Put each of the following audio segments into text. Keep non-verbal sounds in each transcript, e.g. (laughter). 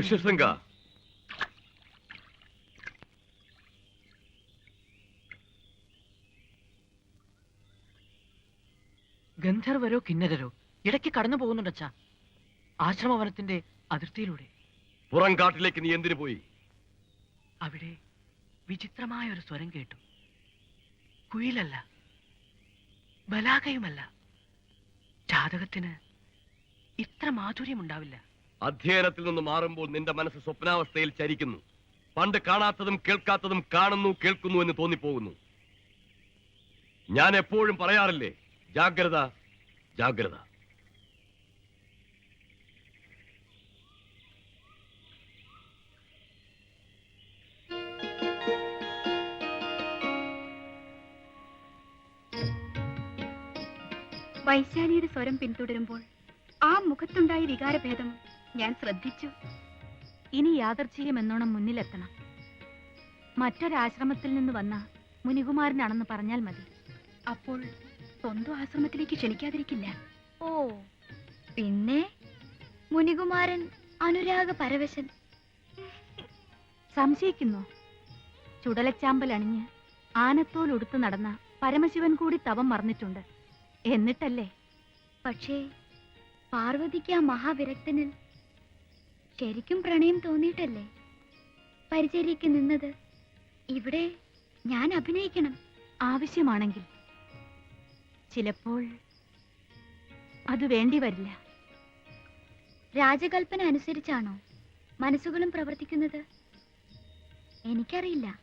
ഋഷ്യശൃംഗ ഗന്ധർവരോ കിന്നരരോ ഇടയ്ക്ക് കടന്നു പോകുന്നുണ്ടച്ചാ. ആശ്രമവനത്തിന്റെ അതിർത്തിയിലൂടെ. പുറം കാട്ടിലേക്ക് നീ എന്തിനു പോയി? അവിടെ വിചിത്രമായ ഒരു സ്വരം കേട്ടു. കുയിലല്ല ബലാകയുമല്ല. ജാതകത്തിന് ഇത്ര മാധുര്യമുണ്ടാവില്ല. അധ്യയനത്തിൽ നിന്ന് മാറുമ്പോൾ നിന്റെ മനസ്സ് സ്വപ്നാവസ്ഥയിൽ ചരിക്കുന്നു. പണ്ട് കാണാത്തതും കേൾക്കാത്തതും കാണുന്നു കേൾക്കുന്നു എന്ന് തോന്നിപ്പോകുന്നു. ഞാൻ എപ്പോഴും പറയാറില്ലേ ജാഗ്രത ജാഗ്രത. വൈശാലിയുടെ സ്വരം പിന്തുടരുമ്പോൾ ആ മുഖത്തുണ്ടായ വികാരഭേദം ഞാൻ ശ്രദ്ധിച്ചു. ഇനി യാദർച്ഛികം എന്നോണം മുന്നിലെത്തണം. മറ്റൊരാശ്രമത്തിൽ നിന്ന് വന്ന മുനികുമാരനാണെന്ന് പറഞ്ഞാൽ മതി. അപ്പോൾ സ്വന്തം ആശ്രമത്തിലേക്ക് ക്ഷണിക്കാതിരിക്കില്ല. ഓ പിന്നെ? മുനികുമാരൻ അനുരാഗ പരവശൻ. സംശയിക്കുന്നു. ചുടലച്ചാമ്പൽ അണിഞ്ഞ് ആനത്തോൽ ഉടുത്ത് നടന്ന പരമശിവൻ കൂടി തവം മറന്നിട്ടുണ്ട്. എന്നിട്ടല്ലേ? പക്ഷേ പാർവതിക്ക് ആ മഹാവിരക്തനിൽ ശരിക്കും പ്രണയം തോന്നിയിട്ടല്ലേ? പരിചയിലേക്ക് നിന്നത്. ഇവിടെ ഞാൻ അഭിനയിക്കണം. ആവശ്യമാണെങ്കിൽ. ചിലപ്പോൾ അത് വേണ്ടി വരില്ല. രാജകൽപ്പന അനുസരിച്ചാണോ മനസ്സുകളും പ്രവർത്തിക്കുന്നത്? എനിക്കറിയില്ല.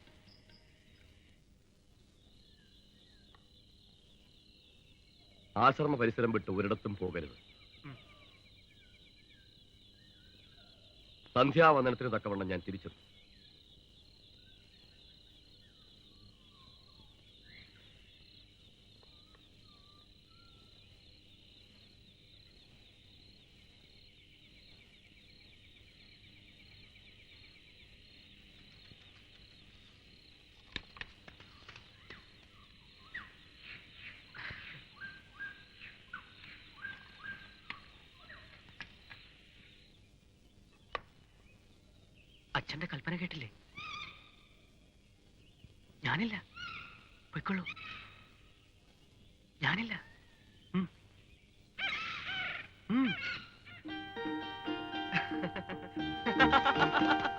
ആശ്രമ പരിസരം വിട്ട് ഒരിടത്തും പോകരുത്. സന്ധ്യാവന്ദനത്തിന് തക്കവണ്ണം ഞാൻ തിരിച്ചു അച്ഛന്റെ കൽപ്പന കേട്ടില്ലേ? ഞാനില്ല. പൊയ്ക്കൊള്ളൂ ഞാനില്ല. ഉം. (laughs)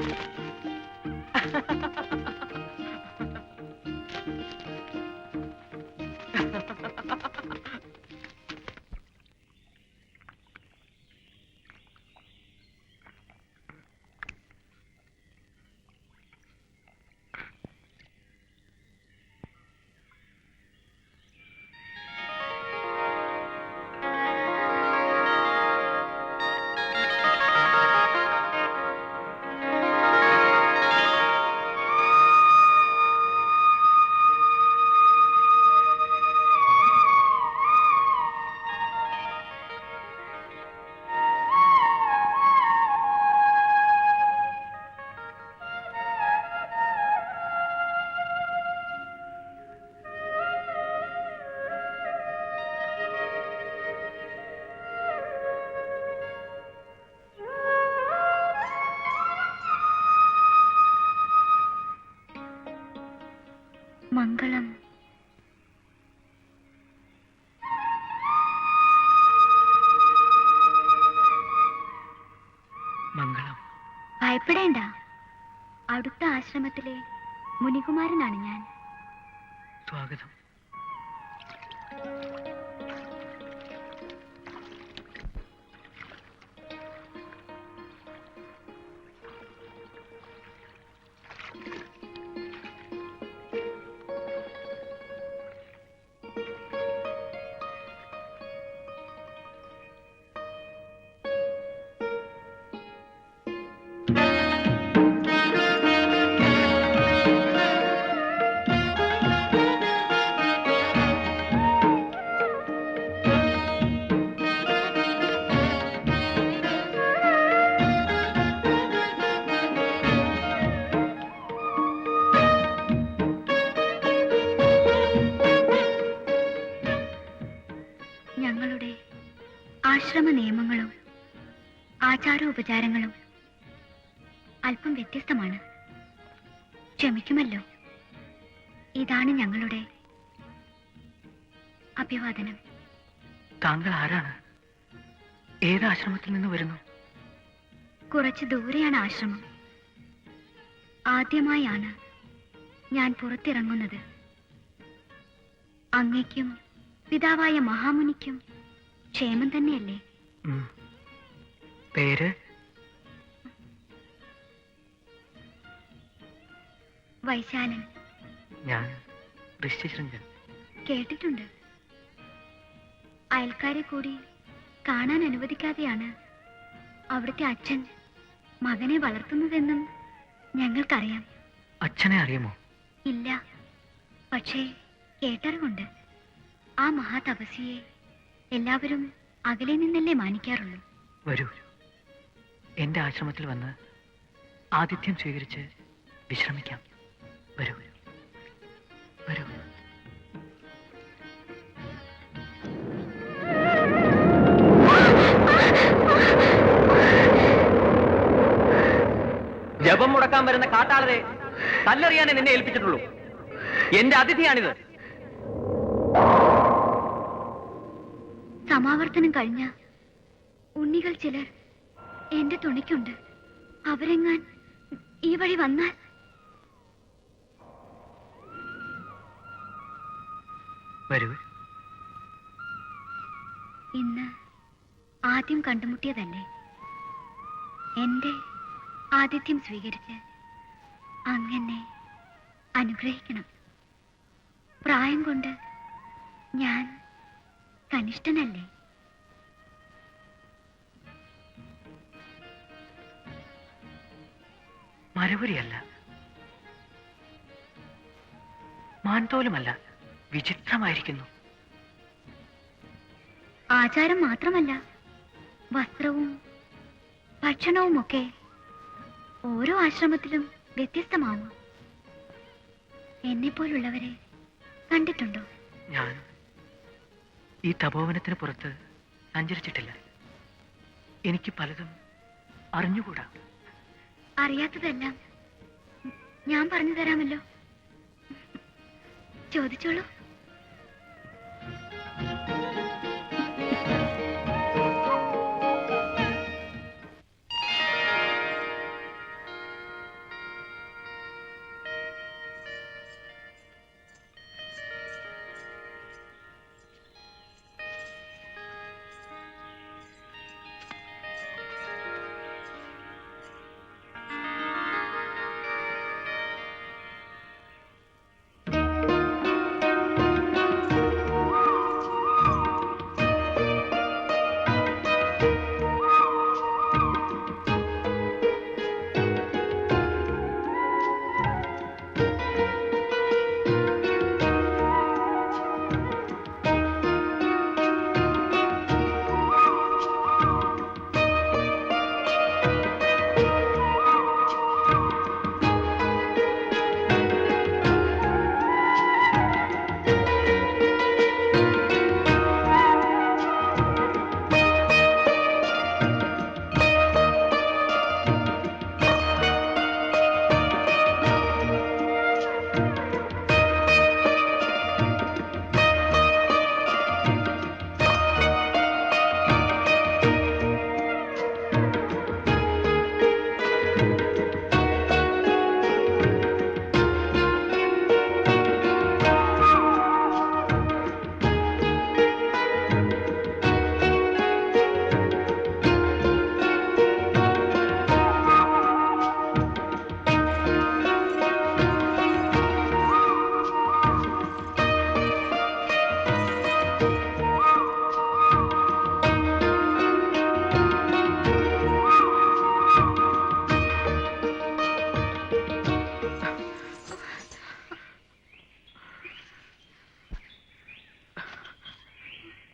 うん。മംഗളം. മംഗളം. ഭയപ്പെടേണ്ട. അടുത്ത ആശ്രമത്തിലെ മുനികുമാരനാണ് ഞാൻ. സ്വാഗതം. ആചാരോപചാരങ്ങളും അല്പം വ്യത്യസ്തമാണ്. ക്ഷമിക്കുമല്ലോ. ഇതാണ് ഞങ്ങളുടെ അഭിവാദനം. താങ്കൾ ആരാണ്? ഏത് ആശ്രമത്തിൽ നിന്ന് വരുന്നു? കുറച്ച് ദൂരെയാണ് ആശ്രമം. ആദ്യമായാണ് ഞാൻ പുറത്തിറങ്ങുന്നത്. അങ്ങയ്ക്കും പിതാവായ മഹാമുനിക്കും ക്ഷേമം തന്നെയല്ലേ. പേര്? വൈശാലൻ ഞാൻ ഋഷിശൃംഗൻ കേട്ടിട്ടുണ്ട്. അയൽക്കാരെ കൂടി കാണാൻ അനുവദിക്കാതെയാണ് അവിടുത്തെ അച്ഛൻ മകനെ വളർത്തുന്നതെന്നും ഞങ്ങൾക്കറിയാം. അച്ഛനെ അറിയുമോ? ഇല്ല. പക്ഷേ കേട്ടറിവുണ്ട്. ആ മഹാതപസ്യയെ എല്ലാവരും അകലെ നിന്നല്ലേ മാനിക്കാറുള്ളൂ. വരൂ. എന്റെ ആശ്രമത്തിൽ വന്ന് ആതിഥ്യം സ്വീകരിച്ച് വിശ്രമിക്കാം. വരൂ. വരൂ. ജപം മുടക്കാൻ വരുന്ന കാട്ടാളരെ കല്ലെറിയാനേ നിന്നെ ഏൽപ്പിച്ചിട്ടുള്ളൂ. എന്റെ അതിഥിയാണിത്. സമാവർത്തനം കഴിഞ്ഞ ഉണ്ണികൾ ചിലർ എന്റെ തുണിക്കുണ്ട്. അവരെങ്ങാൻ ഈ വഴി വന്നാൽ? വരൂ. ഇന്ന് ആദ്യം കണ്ടുമുട്ടിയതല്ലേ? എന്റെ ആതിഥ്യം സ്വീകരിച്ച് അങ്ങനെ അനുഗ്രഹിക്കണം. പ്രായം കൊണ്ട് ഞാൻ കനിഷ്ഠനല്ലേ? മരവുരിയല്ല. മാൻതോലുമല്ല വിചിത്രമായിരിക്കുന്നു. ആചാരം മാത്രമല്ല വസ്ത്രവും ഭക്ഷണവും ഒക്കെ ഓരോ ആശ്രമത്തിലും വ്യത്യസ്തമാവും എന്നെപ്പോലുള്ളവരെ കണ്ടിട്ടുണ്ടോ? ഞാൻ ഈ തപോവനത്തിന് പുറത്ത് സഞ്ചരിച്ചിട്ടില്ല. എനിക്ക് പലതും അറിഞ്ഞുകൂടാ. അറിയാത്തതെല്ലാം. ഞാൻ പറഞ്ഞു തരാമല്ലോ. ചോദിച്ചോളൂ.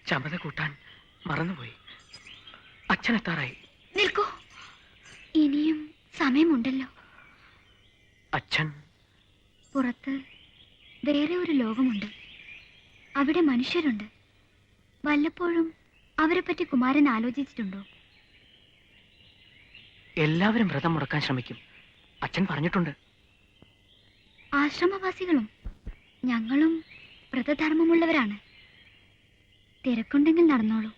ചമത കൂട്ടാൻ മറന്നുപോയി. അച്ഛനെത്താറായി. നിൽക്കൂ. ഇനിയും സമയമുണ്ടല്ലോ. അച്ഛൻ? പുറത്ത് വേറെ ഒരു ലോകമുണ്ട്. അവിടെ മനുഷ്യരുണ്ട്. വല്ലപ്പോഴും അവരെ പറ്റി കുമാരൻ ആലോചിച്ചിട്ടുണ്ടോ? എല്ലാവരും വ്രതം മുടക്കാൻ ശ്രമിക്കും. അച്ഛൻ പറഞ്ഞിട്ടുണ്ട്. ആശ്രമവാസികളും ഞങ്ങളും വ്രതധർമ്മമുള്ളവരാണ്. തിരക്കുണ്ടെങ്കിൽ നടന്നോളൂ.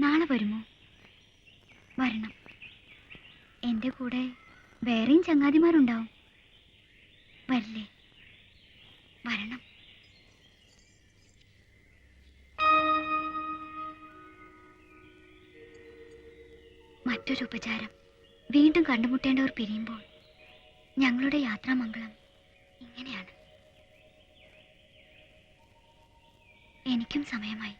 നാളെ വരുമോ? വരണം. എന്റെ കൂടെ വേറെയും ചങ്ങാതിമാരുണ്ടാവും. വരില്ലേ? വരണം. മറ്റൊരു ഉപചാരം. വീണ്ടും കണ്ടുമുട്ടേണ്ടവർ പിരിയുമ്പോൾ ഞങ്ങളുടെ യാത്രാമംഗളം ഇങ്ങനെയാണ്. എനിക്കും സമയമായി.